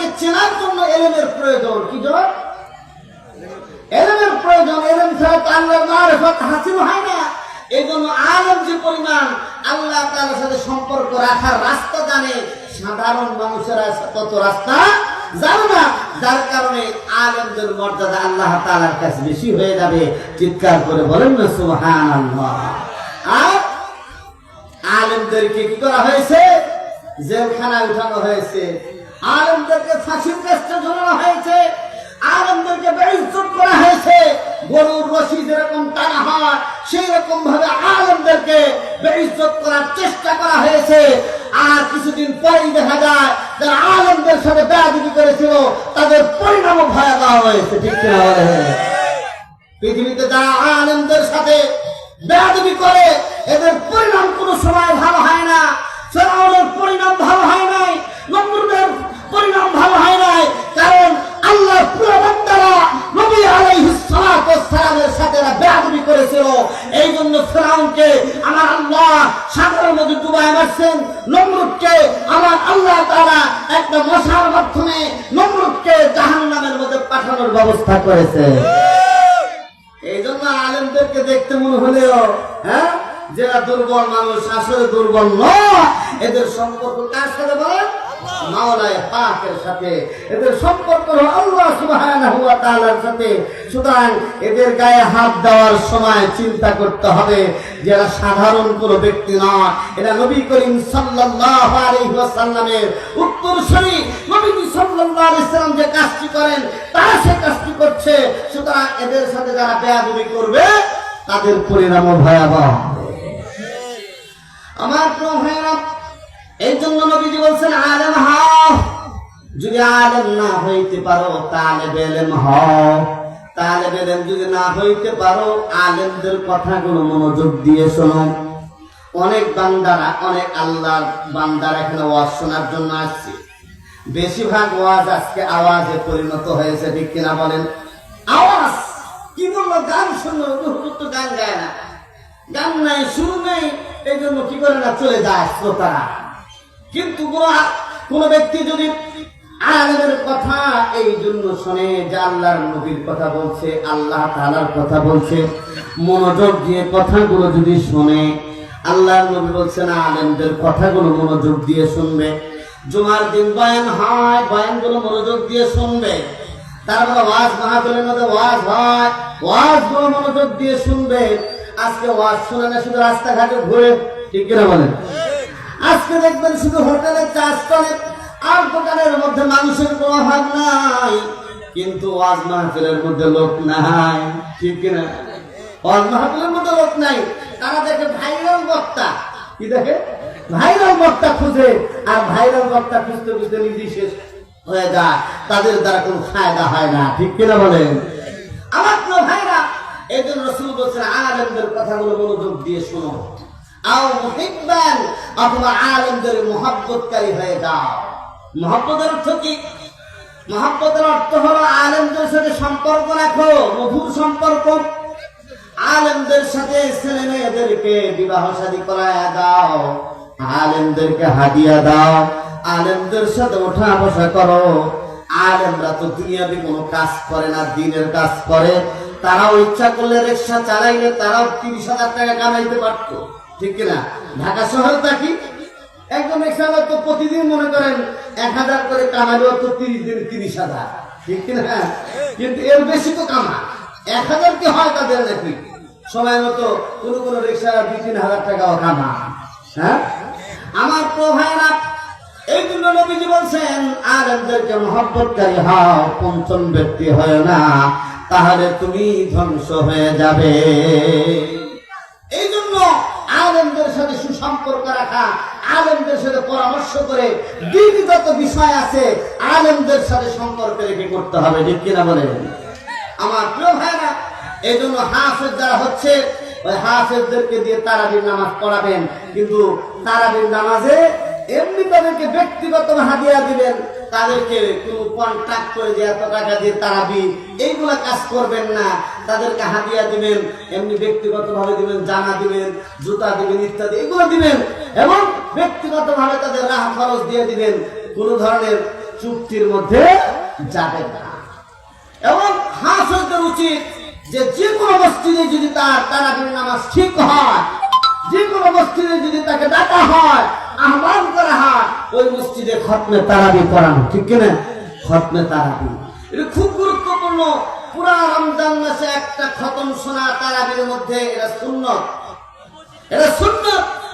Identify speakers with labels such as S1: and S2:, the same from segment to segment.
S1: আল্লাহকে চেনার জন্য এলেমের প্রয়োজন, কি জন এলেমের প্রয়োজন, এলেম ছাড়া তো আল্লাহর মারিফত হাসিল হয় না। এই জন্য আলেম যে পরিমাণ আল্লাহ তাআলার সাথে সম্পর্ক রাখার রাস্তা জানে, সাধারণ মানুষেরা তত রাস্তা জানে না। যার কারণে আলেমদের মর্যাদা আল্লাহ তাআলার কাছে বেশি হয়ে যাবে। চিৎকার করে বলেন না, সুবহানাল্লাহ। আর আলেমদেরকে কি করা হয়েছে? জেলখানায় উঠানো হয়েছে। আলেমদেরকে ফাঁসির কাজটা ঝোলানো হয়েছে, আলেমদেরকে বেইজ্জত করা হয়েছে। গরুর রশি যেরকম টানা হয় সেই রকম ভাবে আলেমদেরকে বেইজ্জত করার চেষ্টা করা হয়েছে। আর কিছুদিন পরেই দেখা যায়, যারা আলেমদের সাথে বেয়াদবি করেছিল, তাদের পরিণামও ভয়াবহ হয়েছে, ঠিক পৃথিবীতে যারা আলেমদের সাথে বেয়াদবি করে, এদের পরিণাম কোনো সময় ভালো মারছেন নমরুদকে আমার আল্লাহ তারা একটা মশার মাধ্যমে নমরুদকে জাহান নামের মধ্যে পাঠানোর ব্যবস্থা করেছে। এই জন্য আলেমদেরকে দেখতে মনে হলেও হ্যাঁ যারা দুর্বল মানুষ, আসলে দুর্বল নয়, এদের সম্পর্ক কার সাথে বলেন? এদের গায়ে হাত দেওয়ার সময় চিন্তা করতে হবে যে এরা সাধারণ কোনো ব্যক্তি নয়। এরা নবী করিম সাল্লাম যে কাজটি করেন, তারা সে কাজটি করছে। সুতরাং এদের সাথে যারা বেয়াদবি করবে, তাদের পরিণামও ভয়াবহ আমার এই জন্য নবীজি বলছেন, আলেম হও। যদি আলেম না হইতে পারো তাহলে বেলেম হও। তাহলে বেলেম যদি না হইতে পারো, আলেমদের কথাগুলো মনোযোগ দিয়ে শোনো। অনেক বান্দারা, অনেক আল্লাহর বান্দারা এখানে ওয়াজ শোনার জন্য আসছে। বেশিরভাগ ওয়াজ আজকে আওয়াজে পরিণত হয়েছে, ঠিক কিনা বলেন? আওয়াজ! কি বলল? গান শুনলো তো গান গায় না। গান নাই সুর নেই এই জন্য কি করে না চলে যায় শ্রোতারা? কিন্তু কোন- ব্যক্তি যদি আলেমের কথা এই জন্য শোনে যে আল্লাহর নবীর কথা বলছে, আল্লাহ তাআলার কথা বলছে, মনোযোগ দিয়ে কথাগুলো যদি শোনে, আল্লাহর নবী বলছেন আলেমদের কথাগুলো মনোযোগ দিয়ে শুনবে। জুমার দিন বয়ান হয়, বয়ানগুলো মনোযোগ দিয়ে শুনবে। তারপরে ওয়াজ মাহফিলের মধ্যে ওয়াজ হয় ওয়াজগুলো মনোযোগ দিয়ে শুনবে। আজকে ওয়াজ শুনে না, শুধু রাস্তাঘাটে ঘুরে, ঠিক কিনা বলেন? আজকে দেখবেন শুধু হোটেলে চাষ করে আর দোকানের মধ্যে মানুষের কোনো অভাব নাই। কিন্তু ওয়াজ মাহফিলের মধ্যে লোক নাই, ঠিক কিনা? ওয়াজ মাহফিলের মধ্যে লোক নাই। তারা দেখে ভাইরাল বক্তা। কি দেখে? ভাইরাল বক্তা খুঁজে, আর ভাইরাল বক্তা খুঁজতে খুঁজতে নিজেই শেষ হয়ে যায়। তাদের দ্বারা কোনো ফায়দা হয় না, ঠিক কিনা বলেন? আমার প্রিয় ভাইরা, এই জন্য রসুল বলছেন, আলেমদের কথাগুলো মনোযোগ দিয়ে শোনো। আও মুহিব্বান, অথবা আলেমদের মহব্বতকারী হয়ে যাও। মহব্বতের অর্থ কি? মহব্বতের অর্থ হলো আলেমদের সাথে সম্পর্ক রাখো, মধুর সম্পর্ক। আলেমদের সাথে ছেলে মেয়েদেরকে বিবাহ শাদী করায় দাও, আলেমদেরকে হাদিয়া দাও, আলেমদের সাথে ওঠা বসা করো। আলেমরা তো দুনিয়াবি কোনো কাজ করে না, দিনের কাজ করে। তারাও ইচ্ছা করলে রিক্সা চালাইলে তারাও তিরিশ হাজার টাকা কামাইতে পারতো। ঠিক কিনা? ঢাকা শহরে থাকি একজন রিক্সা তো প্রতিদিন মনে করেন এক হাজার করে কামালেও তো তিরিশ দিন তিরিশ হাজার। ঠিক কিনা? কিন্তু এর বেশি তো কামা এক হাজার কি হয় তাদের নাকি? সময় মতো কোন কোন রিক্সা দুই, তিন হাজার টাকাও কামা হ্যাঁ? আমার ভাইরা এই জন্য নবীজি বলছেন, আলেমদেরকে মহব্বতকারী হও, পঞ্চম ব্যক্তি হয় না, তাহলে তুমি ধ্বংস হয়ে যাবে এই জন্য আলেমদের সাথে সুসম্পর্ক রাখা আলেমদের সাথে পরামর্শ দিদি যত বিষয় আছে, আলেমদের সাথে সম্পর্ক রেখে করতে হবে, ঠিক কিনা বলেন? আমার প্রিয় ভাইরা এই জন্য হাফেজ যারা হচ্ছে, ওই হাফেজদেরকে দিয়ে তারাবির নামাজ পড়াবেন। কিন্তু তারাবির নামাজে এমনি তাদেরকে ব্যক্তিগত হাদিয়া দিবেন, তাদেরকে কোনো কন্ট্রাক্ট করে যে এত টাকা দিয়ে তারাবি, এইগুলা কাজ করবেন না। তাদেরকে হাদিয়া দিবেন, এমনি ব্যক্তিগতভাবে দিবেন, জামা দিবেন, জুতা দিবেন, ইত্যাদি, এগুলো দিবেন। এবং ব্যক্তিগত ভাবে তাদের রাহ খরচ দিয়ে দিবেন, কোনো ধরনের চুক্তির মধ্যে যাবে না। এবং হাফেজদের উচিত যে যে কোনো মসজিদে যদি তার তারাবির নামাজ ঠিক হয় যে কোনো মসজিদে যদি তাকে ডাকা হয়, আহ্বান করা হয়, ওই মসজিদে খতমে তারাবি করানো ঠিক কিনা? খতমে তারাবি। এটা খুব গুরুত্বপূর্ণ। পুরা রমজান মাসে একটা খতম শোনা তারাবির মধ্যে, এটা সুন্নত। এটা সুন্নত।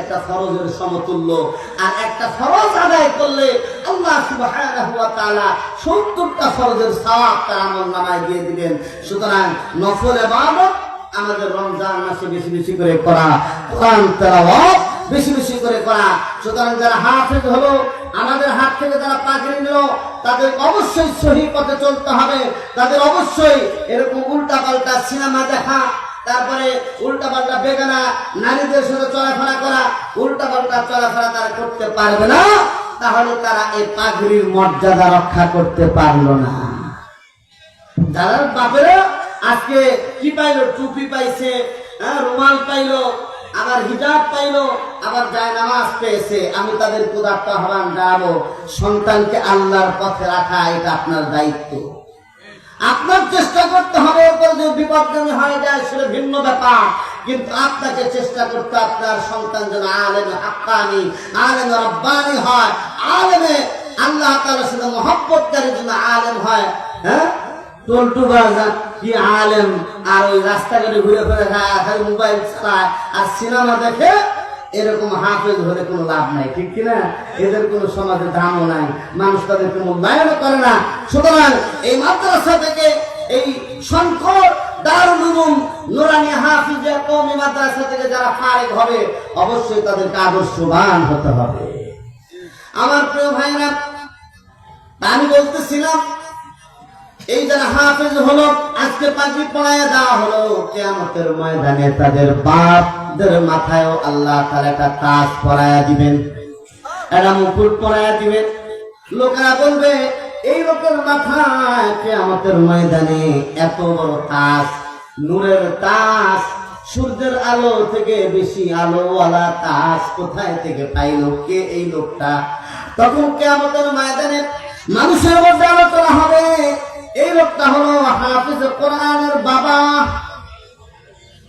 S1: একটা ফরজের সমতুল্য। আর একটা ফরজ আদায় করলে আল্লাহ তাআলা 70টা ফরজের সওয়াব তার আমলনামায় দিয়ে দিবেন। সুতরাং নফল ইবাদত আমাদের রমজান মাসে বেশি বেশি করে করা, কোরআন তেলাওয়াত বেশি বেশি করে করা। সুতরাং যারা হাফেজ হলো, আমাদের হাত থেকে যারা পাগড়ি নিল, তাদের অবশ্যই সহি পথে চলতে হবে। তাদের অবশ্যই এরকম উল্টা পাল্টা সিনেমা দেখা তারপরে উল্টা পাল্টা বেগানা, নারীদের সাথে চলাফেরা করা, উল্টা পাল্টা চলাফেরা তারা করতে পারবে না, তাহলে তারা এই পাগড়ির মর্যাদা রক্ষা করতে পারল না। যারা বাপেরা আজকে কি পাইলো, টুপি পাইছে হ্যাঁ রুমাল পাইলো, আবার হিজাব পাইলো, আবার যায় নামাজ পেয়েছে, আমি তাদের পদার্থ আহ্বান জানাব। সন্তানকে আল্লাহর পথে রাখা, এটা আপনার দায়িত্ব। আপনার চেষ্টা করতে হবে এরপর যে বিপদগামী হয়ে যায় সেটা ভিন্ন ব্যাপার। কিন্তু আপনাকে চেষ্টা করতে আপনার সন্তান যেন আলেমে হাক্কানি, আলেমে রব্বানি হয়, আলেমে আল্লাহ তাআলার সাথে মহব্বতকারী যেন আলেম হয়। হ্যাঁ? টল্টু বাজা, কি আলেম। আর ওই রাস্তাঘাটে ঘুরে ফিরে খায় মোবাইল চালায়, আর সিনেমা দেখে এরকম হাফেজ হলে কোনো লাভ নাই, ঠিক কিনা? এদের কোনো সমাজে দামও নাই, মানুষ তাদেরকে মূল্যায়ন করে না। সুতরাং এই মাদ্রাসা থেকে এই হবে, অবশ্যই তাদেরকে আমার প্রিয় ভাইরা আমি বলতেছিলাম, এই যারা হাফেজ হলো, আজকে হলো, কেয়ামতের ময়দানে তাদের বাপদের মাথায়ও আল্লাহ তার একটা তাজ পরায়া দিবেন। একটা মুকুট পরায়া দিবেন। লোকেরা বলবে, এই লোকের মাথায় আমাদের ময়দানে এত বড় তাজ নূরের তাজ সূর্যের আলো থেকে বেশি আলোওয়ালা তাস কোথায় থেকে পাইলো, কে এই লোকটা? তখন কে আমাদের ময়দানে মানুষের মধ্যে আলোচনা হবে। এই লোকটা হলো হাফিজ কোরআনের বাবা।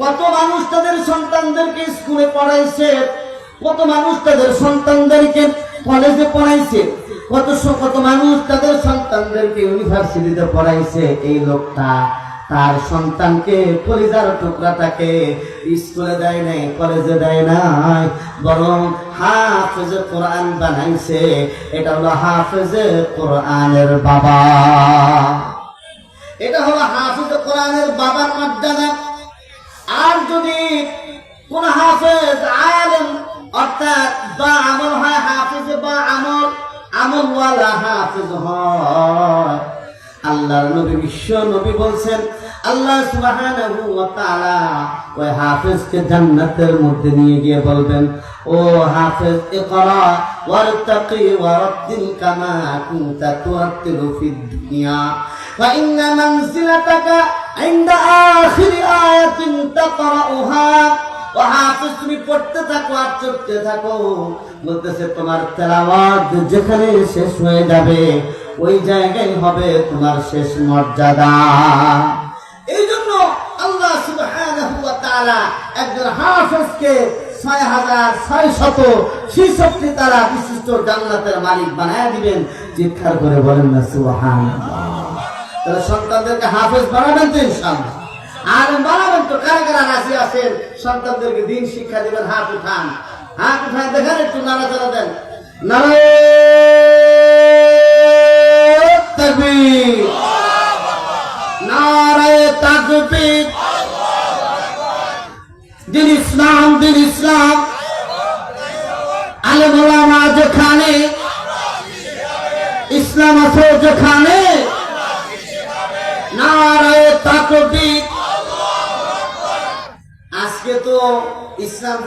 S1: কত মানুষ তাদের সন্তানদেরকে স্কুলে পড়াইছে, কত মানুষ তাদের সন্তানদেরকে কলেজে পড়াইছে, কত কত মানুষ তাদের সন্তানদেরকে ইউনিভার্সিটিতে পড়াইছে। এই লোকটা তার সন্তানকে পরিজার টুকরাটাকে স্কুলে দেয় নাই, কলেজে দেয় নাই, বরং হাফেজ কোরআন বানাইছে। এটা হলো হাফেজ কোরআনের বাবা। এটা হলো হাফিজ কোরআনের বাবার মর্যাদা। হাফেজ হয়। আল্লাহর নবী, বিশ্ব নবী বলছেন, আল্লাহ সুবহানাহু ওয়া তাআলা ওই হাফেজকে জান্নাতের মধ্যে নিয়ে গিয়ে বলবেন, ও হাফেজ, ইকরা ওয়ারতাকি ওয়ারতিল কামা কুনতা ফিদ দুনিয়া ওয়া ইন্না ইনদা আখির আয়াতিন তাকরাউহা। হাফিজ, তুমি পড়তে থাকো আর চড়তে থাকো। বলতেছে, তোমার তেলাওয়াত যেখানে শেষ হয়ে যাবে, ওই জায়গায় হবে তোমার শেষ মর্যাদা। এই জন্য আল্লাহ সুবহানাহু ওয়া তাআলা একজন হাফেজকে ছয় হাজার ছয় শত তারা বিশিষ্ট মালিক বানায় দিবেন। চিৎকার করে বলেন না, সুবহানাল্লাহ। তাহলে সন্তানদেরকে হাফেজ বানাবেন তো ইনশাল্লাহ বানাবেন তো কারা কারা রাজি আছেন? সন্তানদেরকে দিন শিক্ষা দিবেন, হাত উঠান। হাত উঠান দেখেন, একটু নাড়াচাড়া দেন। আলেম যেখানে, ইসলাম আছে যেখানে, নারায়ে তাকবীর। ইসলাম